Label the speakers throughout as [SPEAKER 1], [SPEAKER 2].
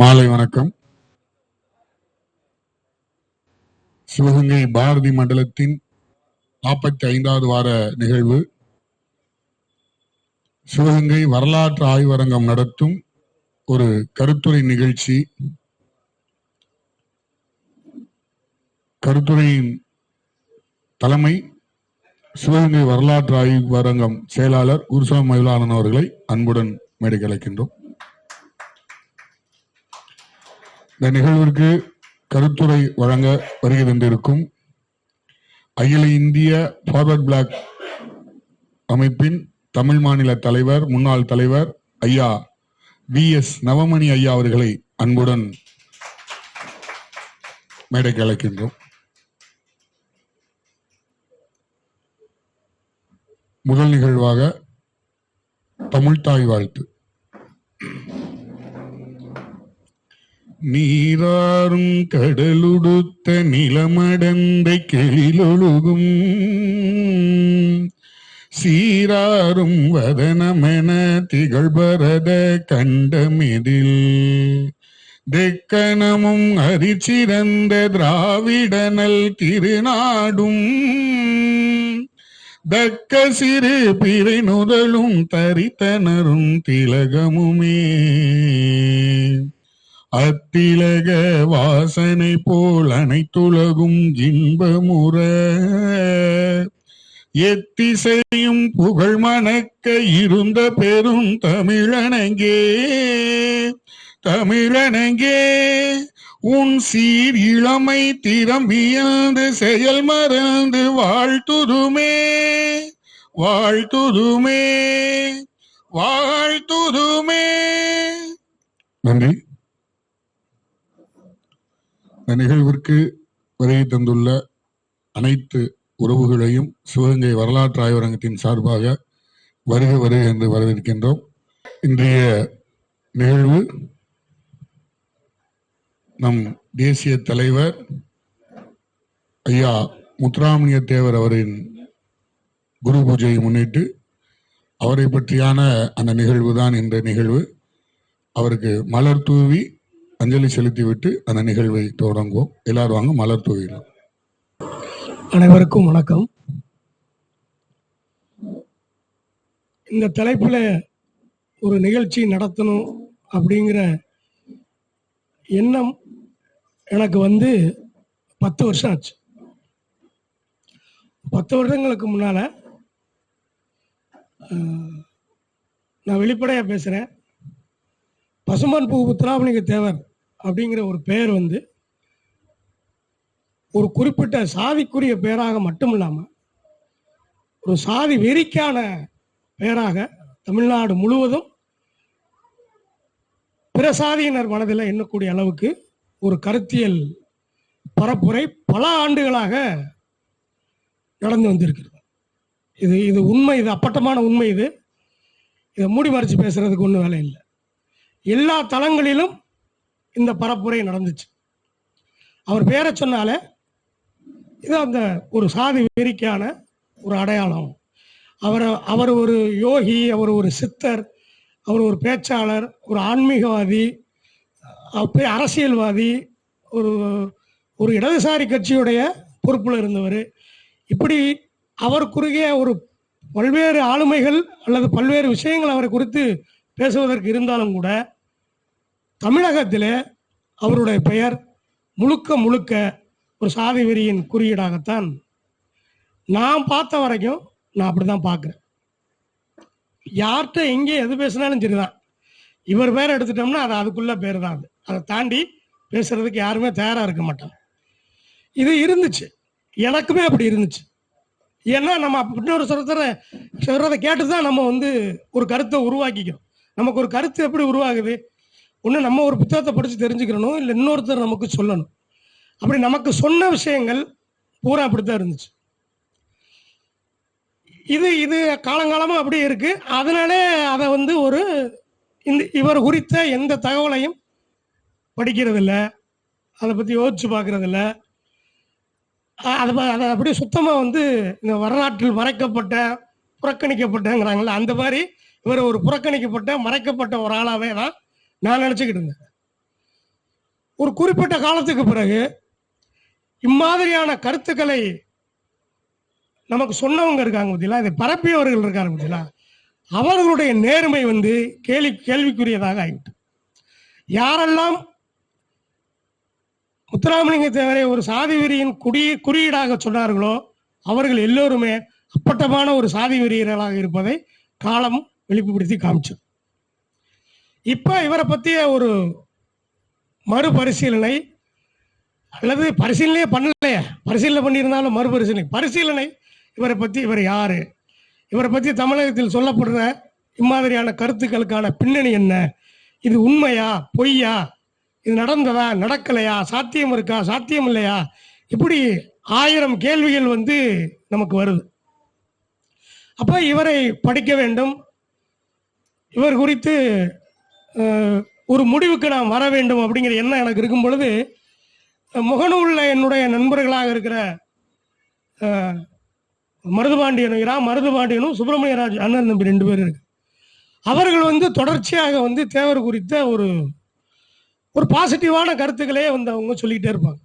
[SPEAKER 1] மாலை வணக்கம். சிவகங்கை பாரதி மண்டலத்தின் நாற்பத்தி ஐந்தாவது வார நிகழ்வு. சிவகங்கை வரலாற்று ஆய்வரங்கம் நடத்தும் ஒரு கருத்துரை நிகழ்ச்சி. கருத்துரையின் தலைமை சிவகங்கை வரலாற்று ஆய்வரங்கம் செயலாளர் குருசாமி மயிலாளன் அவர்களை அன்புடன் மேடைக்கலைக்கின்றோம் அழைக்கின்றோம் இந்த நிகழ்விற்கு கருத்துரை வழங்க வருகை தந்திருக்கும் அகில இந்திய ஃபார்வர்ட் பிளாக் அமைப்பின் தமிழ் மாநில தலைவர் முன்னாள் தலைவர் ஐயா வி எஸ் நவமணி ஐயா அவர்களை அன்புடன் மேடைக்கு அழைக்கின்றோம். முதல் நிகழ்வாக தமிழ்தாய் வாழ்த்து. நீராறும் கடலுடுத்த நிலமடந்தை கெளிலொழுகும் சீராறும் வதனமென திகழ்பரத கண்டமிதில். தெக்கணமும் அரிச்சிறந்த திராவிடனல் திருநாடும். தக்க சிறு பிறை நுதலும் தரித்தனரும் திலகமுமே. அத்திலக வாசனை போல் அனைத்துலகும் இன்பமுற. எத்திசையும் புகழ் மணக்க இருந்த பெரும் தமிழனங்கே. தமிழனங்கே உன் சீர் இளமை திறம் வியந்து செயல் மறந்து வாழ்த்துதுமே. வாழ்த்துதுமே. வாழ்த்துதுமே. நன்றி. நிகழ்விற்கு வருகை தந்துள்ள அனைத்து உறவுகளையும் சிவகங்கை வரலாற்று ஆய்வரங்கத்தின் சார்பாக வருக வருக என்று வரவேற்கின்றோம். இன்றைய நிகழ்வு நம் தேசிய தலைவர் ஐயா முத்துராமணிய தேவர் அவரின் குரு பூஜையை முன்னிட்டு அவரை பற்றியான அந்த நிகழ்வு தான் இந்த நிகழ்வு. அவருக்கு மலர் தூவி அஞ்சலி செலுத்திவிட்டு அந்த நிகழ்வை தொடங்குவோம். எல்லாரும் வாங்க மலர் தூவிடும்
[SPEAKER 2] அனைவருக்கும் வணக்கம். இந்த தலைப்பில் ஒரு நிகழ்ச்சி நடத்தணும் அப்படிங்கிற எண்ணம் எனக்கு வந்து பத்து வருஷம் ஆச்சு. பத்து வருடங்களுக்கு முன்னால் நான் வெளிப்படையாக பேசுகிறேன் பசுமான் பூ முத்துராமலிங்க தேவர் அப்படிங்கிற ஒரு பெயர் வந்து ஒரு குறிப்பிட்ட சாதிக்குரிய பெயராக மட்டும் இல்லாமல் ஒரு சாதி வெறிக்கான பெயராக தமிழ்நாடு முழுவதும் பிற சாதியினர் மனதில் எண்ணக்கூடிய அளவுக்கு ஒரு கருத்தியல் பரப்புரை பல ஆண்டுகளாக நடந்து வந்திருக்கிறது. இது இது உண்மை இது அப்பட்டமான உண்மை இது. இதை மூடி மறைச்சு பேசுறதுக்கு ஒன்றும் வேலை இல்லை. எல்லா தளங்களிலும் இந்த பரப்புரை நடந்துச்சு. அவர் பேரை சொன்னாலே இது அந்த ஒரு சாதி வெறிக்கான ஒரு அடையாளம். அவர் அவர் ஒரு யோகி அவர் ஒரு சித்தர் அவர் ஒரு பேச்சாளர் ஒரு ஆன்மீகவாதி அப்படியே அரசியல்வாதி ஒரு ஒரு இடதுசாரி கட்சியுடைய பொறுப்பில் இருந்தவர். இப்படி அவர் குறுகிய ஒரு பல்வேறு ஆளுமைகள் அல்லது பல்வேறு விஷயங்கள் அவரை குறித்து பேசுவதற்கு இருந்தாலும் கூட தமிழகத்தில் அவருடைய பெயர் முழுக்க முழுக்க ஒரு சாதி வெறியின் குறியீடாகத்தான் நான் பார்த்த வரைக்கும் நான் அப்படி தான் பார்க்குறேன். யார்கிட்ட எங்கே எது பேசினாலும் சரிதான். இவர் பேர் எடுத்துட்டோம்னா அது அதுக்குள்ளே பேர் தான் அது. அதை தாண்டி பேசுறதுக்கு யாருமே தயாராக இருக்க மாட்டாங்க. இது இருந்துச்சு. எனக்குமே அப்படி இருந்துச்சு. ஏன்னா நம்ம இன்னொரு சொல்றத சொல்கிறத கேட்டு தான் நம்ம வந்து ஒரு கருத்தை உருவாக்கிக்கிறோம். நமக்கு ஒரு கருத்து எப்படி உருவாகுது? ஒன்று நம்ம ஒரு புத்தகத்தை படித்து தெரிஞ்சுக்கிறணும் இல்லை இன்னொருத்தர் நமக்கு சொல்லணும். அப்படி நமக்கு சொன்ன விஷயங்கள் பூரா அப்படித்தான் இருந்துச்சு. இது இது காலங்காலமாக அப்படியே இருக்கு. அதனாலே அதை வந்து ஒரு இந்த இவர் குறித்த எந்த தகவலையும் படிக்கிறதில்ல. அதை பற்றி யோசிச்சு பார்க்கறதில்ல அதை அதை அப்படியே சுத்தமாக வந்து இந்த வரலாற்றில் மறைக்கப்பட்ட புறக்கணிக்கப்பட்டங்கிறாங்களே அந்த மாதிரி இவர் ஒரு புறக்கணிக்கப்பட்ட மறைக்கப்பட்ட ஒரு ஆளாகவே தான் நான் நினச்சிக்கிட்டு இருந்தேன். ஒரு குறிப்பிட்ட காலத்துக்கு பிறகு இம்மாதிரியான கருத்துக்களை நமக்கு சொன்னவங்க இருக்காங்க பார்த்தீங்களா இதை பரப்பியவர்கள் இருக்காங்க பார்த்தீங்களா அவர்களுடைய நேர்மை வந்து கேள்வி கேள்விக்குரியதாக ஆகிவிட்டு யாரெல்லாம் முத்துராமலிங்க தேவரை ஒரு சாதி வெறியின் குடி குறியீடாக சொன்னார்களோ அவர்கள் எல்லோருமே அப்பட்டமான ஒரு சாதி வெறியர்களாக இருப்பதை காலம் வெளிப்படுத்தி காமிச்சது. இப்போ இவரை பற்றிய ஒரு மறுபரிசீலனை அல்லது பரிசீலனையே பண்ணலையே. பரிசீலனை பண்ணியிருந்தாலும் மறுபரிசீலனை. பரிசீலனை இவரை பற்றி இவர் யார்? இவரை பற்றி தமிழகத்தில் சொல்லப்படுற இம்மாதிரியான கருத்துக்களுக்கான பின்னணி என்ன? இது உண்மையா? பொய்யா? இது நடந்ததா? நடக்கலையா? சாத்தியம் இருக்கா? சாத்தியம் இல்லையா? இப்படி ஆயிரம் கேள்விகள் வந்து நமக்கு வருது. அப்போ இவரை படிக்க வேண்டும். இவர் குறித்து ஒரு முடிவுக்கு நான் வர வேண்டும் அப்படிங்கிற எண்ணம் எனக்கு இருக்கும் பொழுது முகநூலில் என்னுடைய நண்பர்களாக இருக்கிற மருதுபாண்டியனும் இரா மருதுபாண்டியனும் சுப்பிரமணியராஜ் அண்ணன் தம்பி ரெண்டு பேர் இருக்கு. அவர்கள் வந்து தொடர்ச்சியாக வந்து தேவர் குறித்த ஒரு ஒரு பாசிட்டிவான கருத்துக்களே வந்து அவங்க சொல்லிக்கிட்டே இருப்பாங்க.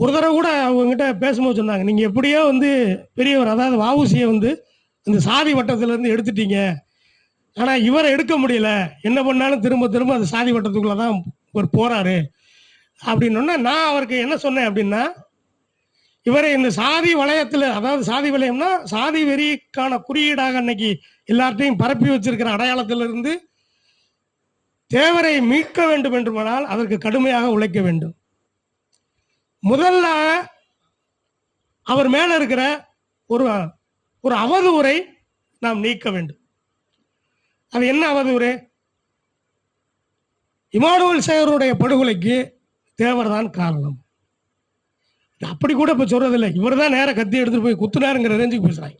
[SPEAKER 2] ஒரு தடவை கூட அவங்ககிட்ட பேசும்போது சொன்னாங்க நீங்கள் எப்படியோ வந்து பெரியவர் அதாவது வாவுசியை வந்து அந்த சாதி வட்டத்திலேருந்து எடுத்துட்டீங்க. ஆனால் இவரை எடுக்க முடியல. என்ன பண்ணாலும் திரும்ப திரும்ப அந்த சாதி வட்டத்துக்குள்ளே தான் இவர் போகிறாரு அப்படின்னோடனே நான் அவருக்கு என்ன சொன்னேன் அப்படின்னா இவரை இந்த சாதி வளையத்தில் அதாவது சாதி வளையம்னா சாதி வெறிக்கான குறியீடாக அன்னைக்கு எல்லார்ட்டையும் பரப்பி வச்சிருக்கிற அடையாளத்திலிருந்து தேவரை மீட்க வேண்டும் என்றுமானால் அதற்கு கடுமையாக உழைக்க வேண்டும். முதல்ல அவர் மேல இருக்கிற ஒரு ஒரு அவதூறை நாம் நீக்க வேண்டும். அது என்ன அவதூறு இமானுவல் சேகருடைய படுகொலைக்கு தேவர் தான் காரணம் அப்படி கூட இப்போ சொல்றதில்லை. இவர் தான் நேரம் கத்தி எடுத்துட்டு போய் குத்துனாருங்கிற ரேஞ்சுக்கு பேசுறாங்க.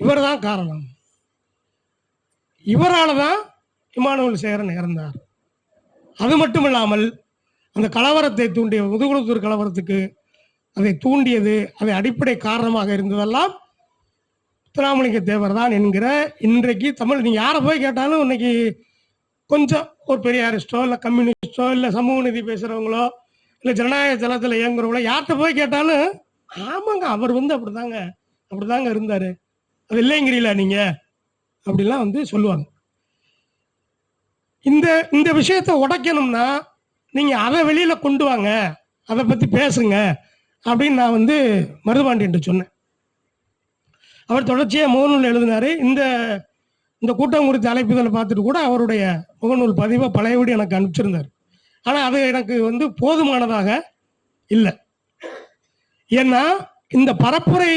[SPEAKER 2] இவர் தான் காரணம். இவரால தான் இமானுவல் சேகரன் இறந்தார். அது மட்டும் இல்லாமல் அந்த கலவரத்தை தூண்டிய முதுகுளத்தூர் கலவரத்துக்கு அதை தூண்டியது அதை அடிப்படை காரணமாக இருந்ததெல்லாம் முத்துராமலிங்க தேவர் தான் என்கிற இன்றைக்கு தமிழ். நீங்கள் யாரை போய் கேட்டாலும் இன்னைக்கு கொஞ்சம் ஒரு பெரியாரிஸ்டோ இல்லை கம்யூனிஸ்டோ இல்லை சமூக நீதி பேசுகிறவங்களோ இல்லை ஜனநாயக தளத்தில் இயங்குறவங்களோ யார்கிட்ட போய் கேட்டாலும் ஆமாங்க அவர் வந்து அப்படிதாங்க அப்படிதாங்க இருந்தாரு. அது இல்லைங்கிறீங்களா நீங்க அப்படிலாம் வந்து சொல்லுவாங்க. இந்த இந்த விஷயத்தை உடைக்கணும்னா நீங்க அதை வெளியில கொண்டு வாங்க அதை பத்தி பேசுங்க அப்படின்னு நான் வந்து மருதுபாண்டியன் சொன்னேன். அவர் தொடர்ச்சியாக முகநூல் எழுதினார். இந்த இந்த கூட்டம் குறித்த அழைப்புகளை பார்த்துட்டு கூட அவருடைய முகநூல் பதிவை பழையபடி எனக்கு அனுப்பிச்சிருந்தார். ஆனால் அது எனக்கு வந்து போதுமானதாக இல்லை. ஏன்னா இந்த பரப்புரை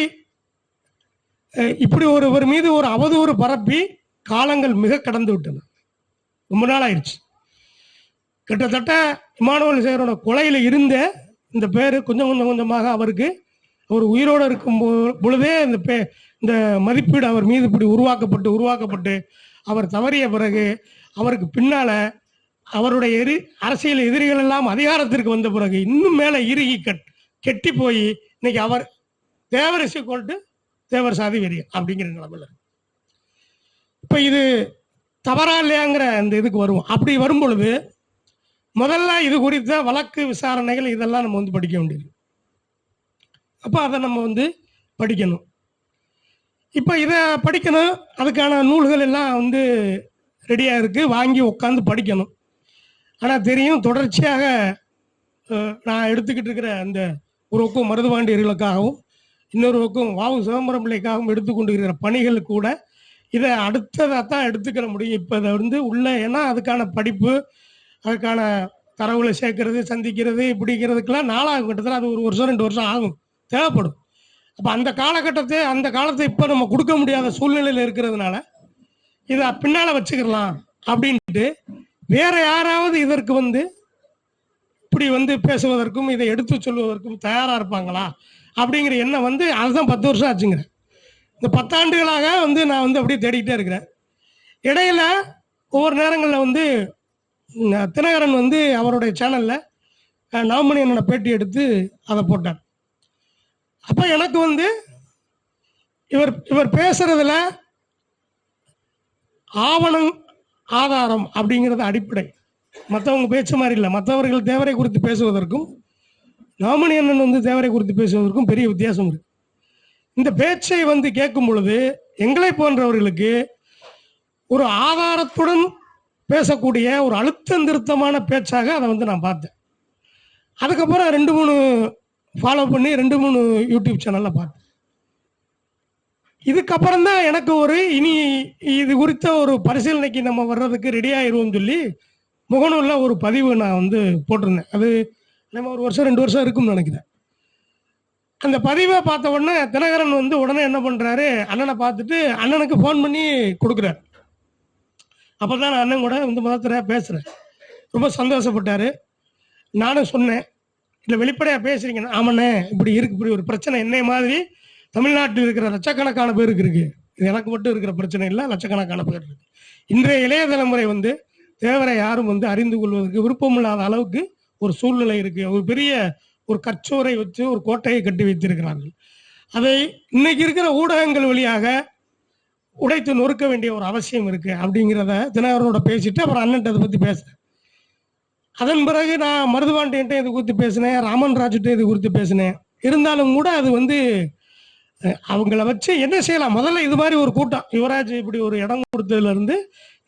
[SPEAKER 2] இப்படி ஒருவர் மீது ஒரு அவதூறு பரப்பி காலங்கள் மிக கடந்து விட்டன. ரொம்ப நாள் ஆயிடுச்சு. கிட்டத்தட்ட இமானுவல் சேரோட கொலையில் இருந்த இந்த பேர் கொஞ்சம் கொஞ்சம் கொஞ்சமாக அவருக்கு அவர் உயிரோடு இருக்கும் பொழுதே இந்த பே இந்த மதிப்பீடு அவர் மீது இப்படி உருவாக்கப்பட்டு உருவாக்கப்பட்டு அவர் தவறிய பிறகு அவருக்கு பின்னால அவருடைய எரி அரசியல் எதிரிகள் எல்லாம் அதிகாரத்திற்கு வந்த பிறகு இன்னும் மேலே இறுகி கட் கெட்டி போய் இன்னைக்கு அவர் தேவரசி கொண்டு தேவர் சாதி வெறி அப்படிங்கிற நிலைமையில இப்போ இப்ப இது தவறா இல்லையாங்கிற அந்த இதுக்கு வருவோம். அப்படி வரும் பொழுது முதல்ல இது குறித்த வழக்கு விசாரணைகள் இதெல்லாம் நம்ம வந்து படிக்க வேண்டியது. அப்போ அதை நம்ம வந்து படிக்கணும். இப்போ இதை படிக்கணும். அதுக்கான நூல்கள் எல்லாம் வந்து ரெடியாக இருக்குது வாங்கி உட்காந்து படிக்கணும். ஆனால் தெரியும் தொடர்ச்சியாக நான் எடுத்துக்கிட்டு இருக்கிற அந்த ஒரு பக்கம் மருதுபாண்டியர்களுக்காகவும் இன்னொரு பக்கம் வாவு சிதம்பரம் பிள்ளைக்காகவும் எடுத்துக்கொண்டு இருக்கிற பணிகள் கூட இதை அடுத்ததாக தான் எடுத்துக்கிற முடியும். இப்போ இதை வந்து உள்ள ஏன்னா அதுக்கான படிப்பு அதுக்கான தரவுகளை சேர்க்கறது சந்திக்கிறது இப்படிங்கிறதுக்கெல்லாம் நாளாகும். கிட்டத்தட்ட அது ஒரு வருஷம் ரெண்டு வருஷம் ஆகும். தேவைப்படும். அப்போ அந்த காலகட்டத்தை அந்த காலத்தை இப்போ நம்ம கொடுக்க முடியாத சூழ்நிலையில் இருக்கிறதுனால இதை பின்னால் வச்சுக்கலாம் அப்படின்ட்டு வேற யாராவது இதற்கு வந்து இப்படி வந்து பேசுவதற்கும் இதை எடுத்து சொல்வதற்கும் தயாராக இருப்பாங்களா? அப்படிங்கிற எண்ணம் வந்து அதுதான் பத்து வருஷம் ஆச்சுங்கிறேன் இந்த பத்தாண்டுகளாக வந்து நான் வந்து அப்படியே தேடிக்கிட்டே இருக்கிறேன். இடையில ஒவ்வொரு நேரங்களில் வந்து தினகரன் வந்து அவருடைய சேனலில் நவமணி என்னோட பேட்டி எடுத்து அதை போட்டார். அப்போ எனக்கு வந்து இவர் இவர் பேசுறதுல ஆவணம் ஆதாரம் அப்படிங்கிறது அடிப்படை. மற்றவங்க பேச்சு மாதிரி இல்லை. மற்றவர்கள் தேவரை குறித்து பேசுவதற்கும் நாமணி அண்ணன் வந்து தேவரை குறித்து பேசுவதற்கும் பெரிய வித்தியாசம் இருக்கு. இந்த பேச்சை வந்து கேட்கும் பொழுது எங்களை போன்றவர்களுக்கு ஒரு ஆதாரத்துடன் பேசக்கூடிய ஒரு அழுத்தம் திருத்தமான பேச்சாக அதை வந்து நான் பார்த்தேன். அதுக்கப்புறம் ரெண்டு மூணு ஃபாலோ பண்ணி ரெண்டு மூணு யூடியூப் சேனலில் பார்த்தேன் இதுக்கப்புறம் தான் எனக்கு ஒரு இனி இது குறித்த ஒரு பரிசீலனைக்கு நம்ம வர்றதுக்கு ரெடி ஆயிடுவோம் சொல்லி முகநூலில் ஒரு பதிவு நான் வந்து போட்டிருந்தேன். அது நம்ம ஒரு வருஷம் ரெண்டு வருஷம் இருக்கும்னு நினைக்கிறேன். அந்த பதிவை பார்த்த உடனே தினகரன் வந்து உடனே என்ன பண்ணுறாரு அண்ணனை பார்த்துட்டு அண்ணனுக்கு ஃபோன் பண்ணி கொடுக்குறாரு. அப்போ தான் நான் அண்ணன் கூட வந்து மதத்தில் பேசுகிறேன் ரொம்ப சந்தோஷப்பட்டார். நானும் சொன்னேன். இல்லை வெளிப்படையாக பேசுறீங்க. ஆமாண்ணே இப்படி இருக்கு இப்படி ஒரு பிரச்சனை. என்னை மாதிரி தமிழ்நாட்டில் இருக்கிற லட்சக்கணக்கான பேருக்கு இருக்கு. இது எனக்கு மட்டும் இருக்கிற பிரச்சனை இல்லை லட்சக்கணக்கான பேர் இருக்கு. இன்றைய இளைய தலைமுறை வந்து தேவரை யாரும் வந்து அறிந்து கொள்வதற்கு விருப்பமில்லாத அளவுக்கு ஒரு சூழ்நிலை இருக்கு. ஒரு பெரிய ஒரு கச்சோரை வச்சு ஒரு கோட்டையை கட்டி வைத்திருக்கிறார்கள். அதை இன்னைக்கு இருக்கிற ஊடகங்கள் வழியாக உடைத்து நொறுக்க வேண்டிய ஒரு அவசியம் இருக்கு. அப்படிங்கிறத தினகரனோட பேசிட்டு அப்புறம் அண்ணன் அதை பத்தி பேசுறேன். அதன் பிறகு நான் மருதுவாண்டியன்ட்ட இது குறித்து பேசினேன் ராமன் ராஜுட்ட இது குறித்து பேசினேன். இருந்தாலும் கூட அது வந்து அவங்கள வச்சு என்ன செய்யலாம்? முதல்ல இது மாதிரி ஒரு கூட்டம் யுவராஜ் இப்படி ஒரு இடம் கொடுத்ததுல இருந்து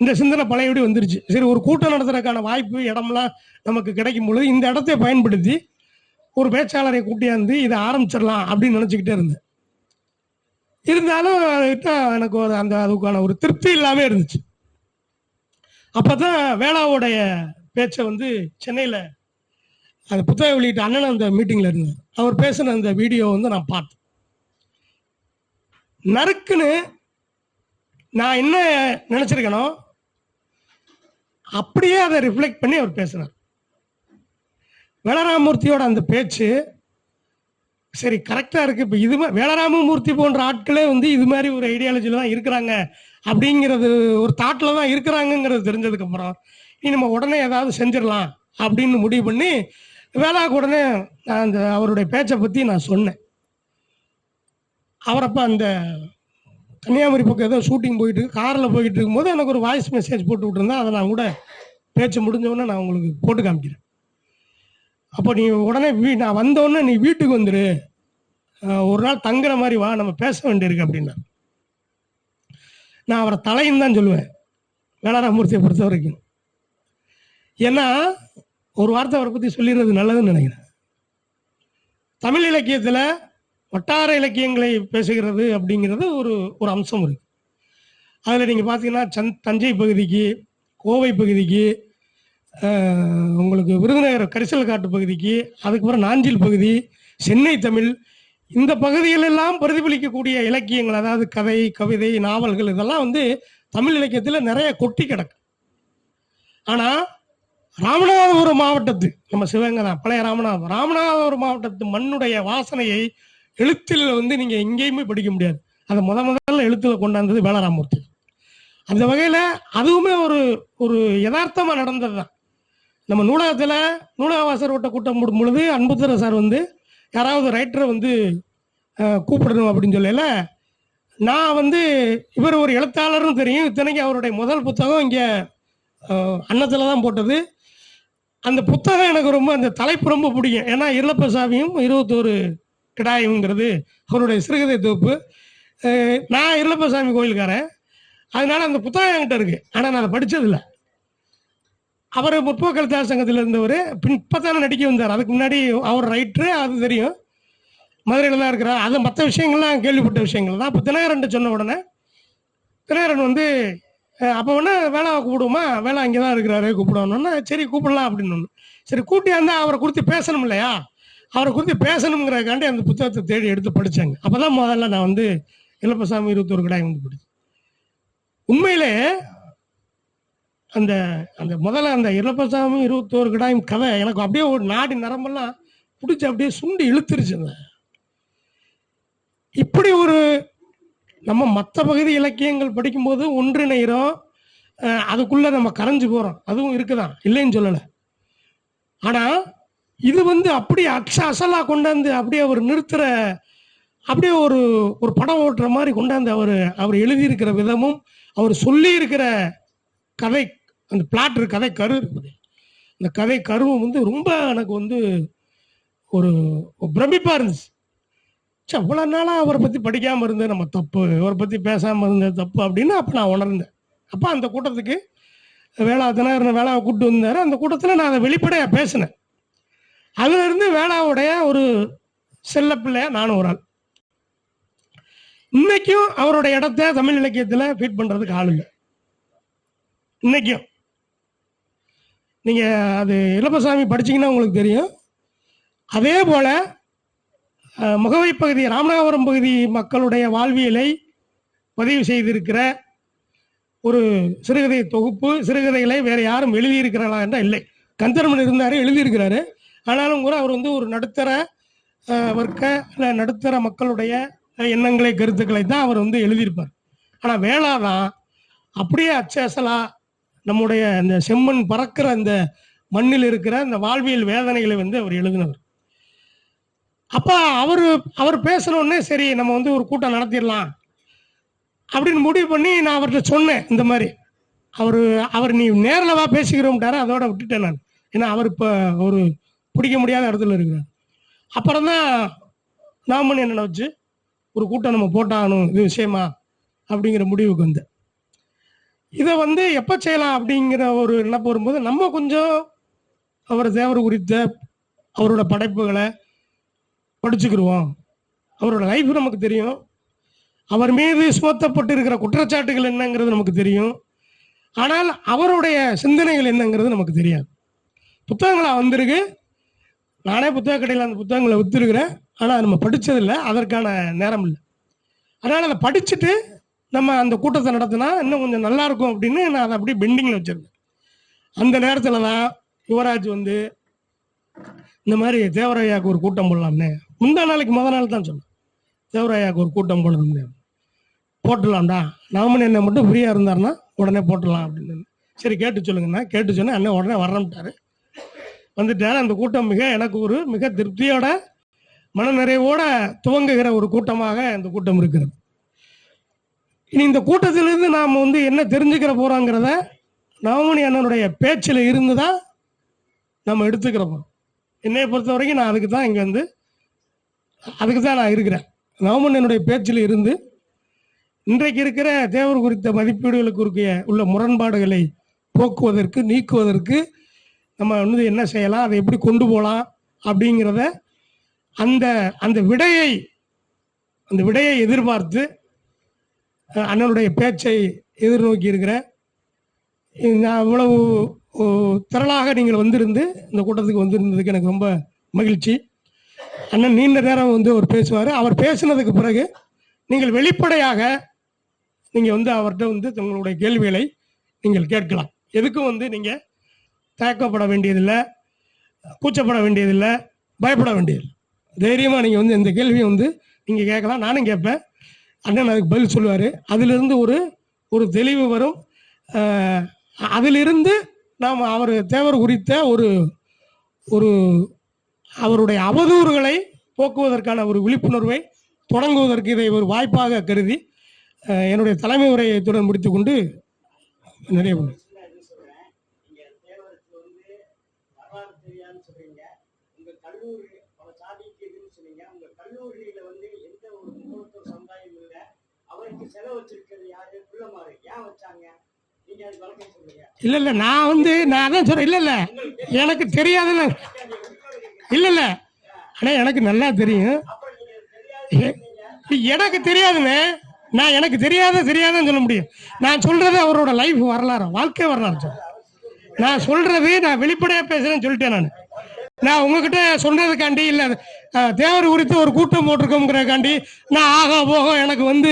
[SPEAKER 2] இந்த சிந்தனை பழையபடி வந்துருச்சு. சரி ஒரு கூட்டம் நடத்துறதுக்கான வாய்ப்பு இடம்லாம் நமக்கு கிடைக்கும் பொழுது இந்த இடத்தை பயன்படுத்தி ஒரு பேச்சாளரை கூட்டியாந்து இதை ஆரம்பிச்சிடலாம் அப்படின்னு நினச்சிக்கிட்டே இருந்தேன். இருந்தாலும் எனக்கு ஒரு அந்த அதுக்கான ஒரு திருப்தி இல்லாமல் இருந்துச்சு. அப்போ தான் வேளாவுடைய பேச்சை வந்து சென்னையில அந்த புத்தக வெளியிட்ட அண்ணன் அந்த மீட்டிங்ல இருந்தார். அவர் பேசின அந்த வீடியோ வந்து நான் பார்த்தேன். நறுக்குன்னு நான் என்ன நினைச்சிருக்கனோ அப்படியே அதை ரிஃப்ளெக்ட் பண்ணி அவர் பேசினார். வேளராமூர்த்தியோட அந்த பேச்சு சரி கரெக்டா இருக்கு. இப்ப இது மா- வேலராமமூர்த்தி போன்ற ஆட்களே வந்து இது மாதிரி ஒரு ஐடியாலஜியில் தான் இருக்கிறாங்க அப்படிங்கிறது ஒரு தாட்டில் தான் இருக்கிறாங்கங்கிறது தெரிஞ்சதுக்கு அப்புறம் இனி நம்ம உடனே ஏதாவது செஞ்சிடலாம் அப்படின்னு முடிவு பண்ணி வேளாக்கு உடனே நான் அந்த அவருடைய பேச்சை பற்றி நான் சொன்னேன். அவரப்போ அந்த கன்னியாகுமரி பக்கம் ஏதோ ஷூட்டிங் போயிட்டு காரில் போயிட்டு இருக்கும்போது எனக்கு ஒரு வாய்ஸ் மெசேஜ் போட்டு விட்டுருந்தேன் அதை நான் கூட பேச்சு முடிஞ்சவொடனே நான் உங்களுக்கு போட்டு காமிக்கிறேன். அப்போ நீ உடனே வீ நான் வந்த உடனே நீ வீட்டுக்கு வந்துரு. ஒரு நாள் தங்குற மாதிரி வா நம்ம பேச வேண்டியிருக்கு அப்படின்னா. நான் அவரை தலையும் தான் சொல்லுவேன். வேளாராமூர்த்தியை பொறுத்த வரைக்கும் ஏன்னா ஒரு வார்த்தை அவரை பற்றி சொல்லிடுறது நல்லதுன்னு நினைக்கிறேன். தமிழ் இலக்கியத்தில் வட்டார இலக்கியங்களை பேசுகிறது அப்படிங்கிறது ஒரு ஒரு அம்சம் இருக்கு. அதில் நீங்கள் பார்த்தீங்கன்னா சந் தஞ்சை பகுதிக்கு கோவை பகுதிக்கு உங்களுக்கு விருதுநகர் கரிசல் காட்டு பகுதிக்கு அதுக்கப்புறம் நாஞ்சில் பகுதி சென்னை தமிழ் இந்த பகுதிகளெல்லாம் பிரதிபலிக்கக்கூடிய இலக்கியங்கள் அதாவது கதை கவிதை நாவல்கள் இதெல்லாம் வந்து தமிழ் இலக்கியத்தில் நிறைய கொட்டி கிடக்கு. ஆனால் ராமநாதபுரம் மாவட்டத்து நம்ம சிவகங்கை தான் பழைய ராமநாதபுரம் ராமநாதபுரம் மாவட்டத்து மண்ணுடைய வாசனையை எழுத்தில் வந்து நீங்க எங்கேயுமே படிக்க முடியாது. அதை முத முதல்ல எழுத்துல கொண்டாந்தது வேலராமூர்த்தி அந்த வகையில அதுவுமே ஒரு ஒரு யதார்த்தமா நடந்தது தான். நம்ம நூலகத்துல நூலகவாசர் வட்ட கூட்டம் போடும் பொழுது அன்புத்தர சார் வந்து யாராவது ரைட்டரை வந்து கூப்பிடணும் அப்படின்னு சொல்லல. நான் வந்து இவர் ஒரு எழுத்தாளர்னு தெரியும். இத்தனைக்கு அவருடைய முதல் புத்தகம் இங்கே அன்னத்தில் தான் போட்டது. அந்த புத்தகம் எனக்கு ரொம்ப அந்த தலைப்பு ரொம்ப பிடிக்கும். ஏன்னா இருளப்பசாமியும் இருபத்தோரு கிடாயுங்கிறது அவருடைய சிறுகதை தொகுப்பு. நான் இருளப்பசாமி கோயிலுக்காரன் அதனால அந்த புத்தகம் என்கிட்ட இருக்கு. ஆனால் நான் அதை படித்ததில்லை அவர் முற்போக்கு எழுத்தாளர் சங்கத்தில் இருந்தவர். பின் நடிக்க வந்தார். அதுக்கு முன்னாடி அவர் ரைட்ரு அது தெரியும். மதுரையில் தான் இருக்கிறார். அது மற்ற விஷயங்கள்லாம் கேள்விப்பட்ட விஷயங்கள் தான். இப்போ தினகரன் சொன்ன உடனே தினகரன் வந்து அப்போ வேணா வேலை கூப்பிடுவோமா? வேலை இங்கே தான் இருக்கிறாரு கூப்பிடுவோம்னா சரி கூப்பிடலாம் அப்படின்னு சரி சரி கூட்டியாந்தா அவரை குறித்து பேசணும் இல்லையா? அவரை குறித்து பேசணுங்கிறதுக்காண்டி அந்த புத்தகத்தை தேடி எடுத்து படிச்சேங்க. அப்போ தான் முதல்ல நான் வந்து இளப்பசாமி இருபத்தொரு கடாய் வந்து படித்தேன் உண்மையிலே அந்த அந்த முதல்ல அந்த இளப்பசாமி இருபத்தோரு கடாயும் கதை எனக்கு அப்படியே ஒரு நாடி நரம்பெல்லாம் பிடிச்சி அப்படியே சுண்டி இழுத்துருச்சு அந்த இப்படி ஒரு நம்ம மற்ற பகுதி இலக்கியங்கள் படிக்கும்போது ஒன்றிணைகிறோம் அதுக்குள்ளே அதுக்குள்ள நம்ம கரைஞ்சு போகிறோம் அதுவும் இருக்குதான். இல்லைன்னு சொல்லலை. ஆனால் இது வந்து அப்படியே அக்ஷ அசலாக கொண்டாந்து அப்படியே அவர் நிறுத்துகிற அப்படியே ஒரு ஒரு படம் ஓட்டுற மாதிரி கொண்டாந்து அவர் அவர் எழுதியிருக்கிற விதமும் அவர் சொல்லியிருக்கிற கதை அந்த பிளாட் கதை கரு இருக்குது. அந்த கதை கருவம் வந்து ரொம்ப எனக்கு வந்து ஒரு பிரமிப்பாக இருந்துச்சு. ச்சே, நாளாக அவரை பத்தி படிக்காம இருந்தது நம்ம தப்பு இவரை பத்தி பேசாம இருந்தது தப்பு அப்படின்னு அப்ப நான் உணர்ந்தேன். அப்ப அந்த கூட்டத்துக்கு வேளா தினகரன் வேளாவை கூப்பிட்டு வந்தார். அந்த கூட்டத்தில் நான் அதை வெளிப்படையாக பேசினேன். அதுல இருந்து வேளாவுடைய ஒரு செல்ல பிள்ளையா நானும் ஒரு ஆள். இன்னைக்கும் அவருடைய இடத்த தமிழ் இலக்கியத்தில் ஃபீட் பண்றதுக்கு ஆள் இல்லை. இன்னைக்கும். நீங்க அது இளப்பசாமி படிச்சீங்கன்னா உங்களுக்கு தெரியும். அதே போல முகவரி முகவை பகுதி ராமநாதபுரம் பகுதி மக்களுடைய வாழ்வியலை பதிவு செய்திருக்கிற ஒரு சிறுகதை தொகுப்பு சிறுகதைகளை வேற யாரும் எழுதியிருக்கிறார்களா என்றால் இல்லை. கந்தர்மன் இருந்தாரு எழுதியிருக்கிறாரு. ஆனாலும் கூட அவர் வந்து ஒரு நடுத்தர வர்க்க நடுத்தர மக்களுடைய எண்ணங்களை கருத்துக்களை தான் அவர் வந்து எழுதியிருப்பார். ஆனால் வேளா தான் அப்படியே அச்சசலா நம்முடைய அந்த செம்மண் பறக்கிற அந்த மண்ணில் இருக்கிற அந்த வாழ்வியல் வேதனைகளை வந்து அவர் எழுதினவர். அப்போ அவரு அவர் பேசின சரி நம்ம வந்து ஒரு கூட்டம் நடத்திடலாம். அப்படின்னு முடிவு பண்ணி நான் அவர்கிட்ட சொன்னேன் இந்த மாதிரி. அவர் அவர் நீ நேரில் வா பேசிக்கிறோம்ட்டாரு அதோட விட்டுட்டேன் நான். ஏன்னா அவர் இப்போ ஒரு பிடிக்க முடியாத இடத்துல இருக்கிறார். அப்புறம் தான் நாம என்ன வச்சு ஒரு கூட்டம் நம்ம போட்டாகணும் இது விஷயமா அப்படிங்கிற முடிவுக்கு வந்தேன். இதை வந்து எப்போ செய்யலாம் அப்படிங்கிற ஒரு நினைப்பு வரும்போது நம்ம கொஞ்சம் அவர் தேவர் குறித்த அவரோட படைப்புகளை படிச்சுக்கிடுவோம். அவரோட லைஃப் நமக்கு தெரியும். அவர் மீது சுமத்தப்பட்டு இருக்கிற குற்றச்சாட்டுகள் என்னங்கிறது நமக்கு தெரியும். ஆனால் அவருடைய சிந்தனைகள் என்னங்கிறது நமக்கு தெரியாது. புத்தகங்களாக வந்திருக்கு. நானே புத்தக கடையில் அந்த புத்தகங்களை வித்துருக்கிறேன். ஆனால் நம்ம படித்ததில்லை அதற்கான நேரம் இல்லை. அதனால் அதை படிச்சுட்டு நம்ம அந்த கூட்டத்தை நடத்தினா இன்னும் கொஞ்சம் நல்லாயிருக்கும் அப்படின்னு நான் அதை அப்படியே பெண்டிங்கில் வச்சுருந்தேன். அந்த நேரத்தில் தான் யுவராஜ் வந்து இந்த மாதிரி தேவராயாவுக்கு ஒரு கூட்டம் போடலாம்னு முந்தா நாளைக்கு முத நாள் தான் சொன்னேன். தேவராயாவுக்கு ஒரு கூட்டம் போடணும்னு போட்டுடலாம்டா. நவமணி அண்ணன் மட்டும் ஃப்ரீயாக இருந்தாருன்னா உடனே போட்டுடலாம் அப்படின்னு சரி கேட்டு சொல்லுங்கண்ணா. கேட்டு சொன்னேன். அண்ணன் உடனே வரணும்ட்டாரு வந்துட்டாரு. அந்த கூட்டம் மிக எனக்கு ஒரு மிக திருப்தியோட மனநிறைவோட துவங்குகிற ஒரு கூட்டமாக இந்த கூட்டம் இருக்கிறது. இனி இந்த கூட்டத்திலிருந்து நாம் வந்து என்ன தெரிஞ்சுக்கிற போறோங்கிறத நவமணி அண்ணனுடைய பேச்சில் இருந்து தான் நம்ம எடுத்துக்கிற போறோம். என்னைய பொறுத்த வரைக்கும் நான் அதுக்கு தான் இங்கே வந்து அதுக்கு தான் நான் இருக்கிறேன். நவமணி என்னுடைய பேச்சில் இருந்து இன்றைக்கு இருக்கிற தேவர் குறித்த மதிப்பீடுகளுக்கு உள்ள முரண்பாடுகளை போக்குவதற்கு நீக்குவதற்கு நம்ம வந்து என்ன செய்யலாம் அதை எப்படி கொண்டு போகலாம் அப்படிங்கிறத அந்த அந்த விடையை அந்த விடையை எதிர்பார்த்து அண்ணனுடைய பேச்சை எதிர்நோக்கி இருக்கிறேன் நான் இவ்வளவு திரளாக நீங்கள் வந்திருந்து இந்த கூட்டத்துக்கு வந்திருந்ததுக்கு எனக்கு ரொம்ப மகிழ்ச்சி. அண்ணன் நீண்ட நேரம் வந்து அவர் பேசுவார். அவர் பேசினதுக்கு பிறகு நீங்கள் வெளிப்படையாக நீங்கள் வந்து அவர்கிட்ட வந்து உங்களுடைய கேள்விகளை நீங்கள் கேட்கலாம். எதுக்கும் வந்து நீங்கள் தயக்கப்பட வேண்டியதில்லை கூச்சப்பட வேண்டியதில்லை பயப்பட வேண்டியதில்லை. தைரியமாக நீங்கள் வந்து இந்த கேள்வியை வந்து நீங்கள் கேட்கலாம். நானும் கேட்பேன். அண்ணன் அதுக்கு பதில் சொல்லுவார். அதிலிருந்து ஒரு ஒரு தெளிவு வரும். அதிலிருந்து நாம் அவர் தேவர் குறித்த ஒரு ஒரு அவருடைய அவதூறுகளை போக்குவதற்கான ஒரு விழிப்புணர்வை தொடங்குவதற்கு இதை ஒரு வாய்ப்பாக கருதி என்னுடைய தலைமை உரையை இத்துடன் முடித்துக்கொண்டு
[SPEAKER 3] நிறைவு இல்ல
[SPEAKER 2] இல்ல நான் வந்து நான் தான் சொல்றேன் இல்ல இல்ல. எனக்கு தெரியாதுல்ல இல்லை இல்லை ஆனால் எனக்கு நல்லா தெரியும். எனக்கு தெரியாதுன்னு நான் எனக்கு தெரியாத தெரியாதுன்னு சொல்ல முடியும். நான் சொல்றது அவரோட லைஃப் வரலாறு வாழ்க்கை வரலாறு சொல்றேன் நான் சொல்றது நான் வெளிப்படையா பேசுறேன்னு சொல்லிட்டேன் நான். நான் உங்ககிட்ட சொன்னதுக்காண்டி இல்லை தேவர் குறித்து ஒரு கூட்டம் போட்டிருக்கோங்கிறக்காண்டி நான் ஆகா போக எனக்கு வந்து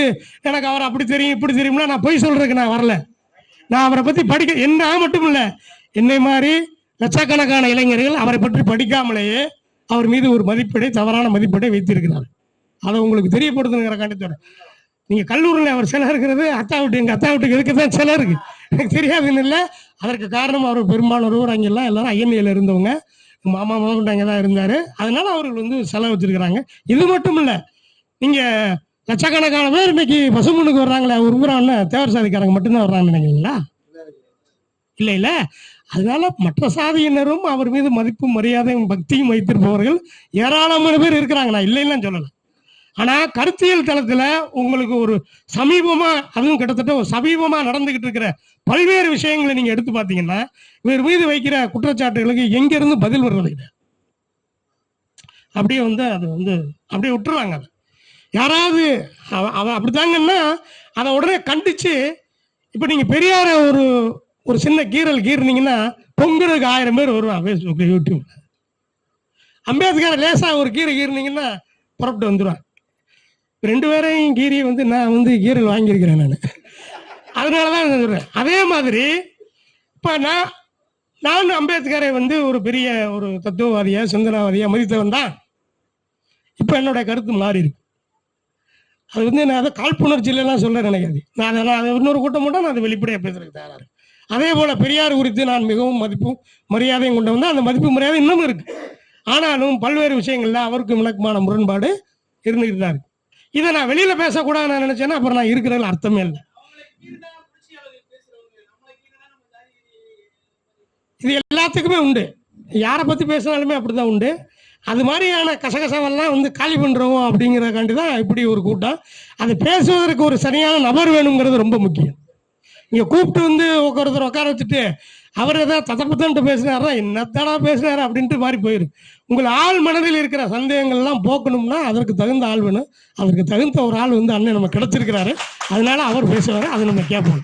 [SPEAKER 2] எனக்கு அவர் அப்படி தெரியும் இப்படி தெரியும்னா நான் பொய் சொல்றதுக்கு நான் வரல. நான் அவரை பத்தி படிக்க என்ன மட்டும் இல்லை என்னை மாதிரி லட்சக்கணக்கான இளைஞர்கள் அவரை பற்றி படிக்காமலேயே அவர் மீது ஒரு மதிப்பீடை தவறான மதிப்பீடை வைத்திருக்கிறார் அதை உங்களுக்கு தெரியப்படுத்துங்கிற காண்டத்தோட நீங்க கல்லூரியில் அவர் சிலை இருக்கிறது அத்தா விட்டு எங்க அத்தா வீட்டுக்கு எதுக்கு தான் சிலை இருக்கு? எனக்கு தெரியாதுன்னு இல்லை. அதற்கு காரணம் அவர் பெரும்பாலானவர் அங்கெல்லாம் எல்லாரும் ஐஎம்ஏல இருந்தவங்க. எங்க மாமா முதற்கொண்டு அங்கே தான் இருந்தார். அதனால அவர்கள் வந்து செலவு வச்சிருக்கிறாங்க. இது மட்டும் இல்லை நீங்கள் லட்சக்கணக்கான பேர் இன்னைக்கு பசுமனுக்கு வர்றாங்களே ஒரு ஊரான தேவர் சாதிக்காரங்க மட்டும்தான் வர்றாங்கன்னு நினைக்கிறீங்களா? இல்லை இல்லை. அதனால மற்ற சாதியினரும் அவர் மீது மதிப்பும் மரியாதையும் பக்தியும் வைத்திருப்பவர்கள் ஏராளமான பேர் இருக்கிறாங்க. நான் இல்லைன்னு சொல்லலை. ஆனா கருத்தியல் தளத்துல உங்களுக்கு ஒரு சமீபமா அதுவும் கிட்டத்தட்ட ஒரு சமீபமா நடந்துகிட்டு இருக்கிற பல்வேறு விஷயங்களை நீங்க எடுத்து பார்த்தீங்கன்னா இவர் மீது வைக்கிற குற்றச்சாட்டுகளுக்கு எங்க இருந்து பதில் வர்றது கிடையாது அப்படியே வந்து அது வந்து அப்படியே விட்டுருவாங்க அதை. யாராவது அவ- அவன் அப்படித்தாங்கன்னா அதை உடனே கண்டிச்சு இப்போ நீங்க பெரியார ஒரு ஒரு சின்ன கீறல் கீர்னீங்கன்னா பொங்குறதுக்கு ஆயிரம் பேர் வருவான் ஃபேஸ்புக்கில் யூடியூப்ல அம்பேத்கர் லேசா ஒரு கீரை கீர்னீங்கன்னா புறப்பட்டு வந்துடுவான் ரெண்டு பேரையும் கீரி வந்து நான் வந்து கீரல் வாங்கியிருக்கிறேன் நான். அதனால தான் சொல்கிறேன் அதே மாதிரி இப்போ நான் நான் அம்பேத்கரை வந்து ஒரு பெரிய ஒரு தத்துவவாதியா சிந்தனாவாதியா மதித்தவன் தான். இப்போ என்னோட கருத்து மாறி இருக்கு. அது வந்து நான் அதை காழ்ப்புணர்ச்சியிலலாம் சொல்ல நினைக்காது நான் அதை அதை இன்னொரு கூட்டம் மட்டும் நான் அதை வெளிப்படையாக பேசுறதுக்கு தயாராக இருக்கேன். அதே போல பெரியார் குறித்து நான் மிகவும் மதிப்பும் மரியாதையும் கொண்டு வந்தால் அந்த மதிப்பு மரியாதை இன்னமும் இருக்கு. ஆனாலும் பல்வேறு விஷயங்கள்ல அவருக்கு விளக்கமான முரண்பாடு இருந்துகிட்டு தான் இருக்கு. இதை நான் வெளியில பேசக்கூடாது நான் நினைச்சேன்னா அப்புறம் நான் இருக்கிறதுல அர்த்தமே இல்லை. இது எல்லாத்துக்குமே உண்டு. யாரை பத்தி பேசினாலுமே அப்படிதான் உண்டு. அது மாதிரியான கசகசவெல்லாம் வந்து காலி பண்றோம் அப்படிங்கிறக்காண்டி தான் இப்படி ஒரு கூட்டம். அது பேசுவதற்கு ஒரு சரியான நபர் வேணுங்கிறது ரொம்ப முக்கியம். இங்க கூப்பிட்டு வந்து ஒருத்தர் உட்கார வச்சுட்டு அவர் ஏதாவது தத்தப்பத்தன்ட்டு பேசினாரா? என்னத்தடா பேசினாரு அப்படின்ட்டு மாதிரி போயிடும் உங்கள் ஆள் மனதில் இருக்கிற சந்தேகங்கள்லாம் போக்கணும்னா அதற்கு தகுந்த ஆள் வேணும். அதற்கு தகுந்த ஒரு ஆள் வந்து அண்ணன் நம்ம கிடைச்சிருக்கிறாரு. அதனால அவர் பேசுவாரு அதை நம்ம கேட்போம்.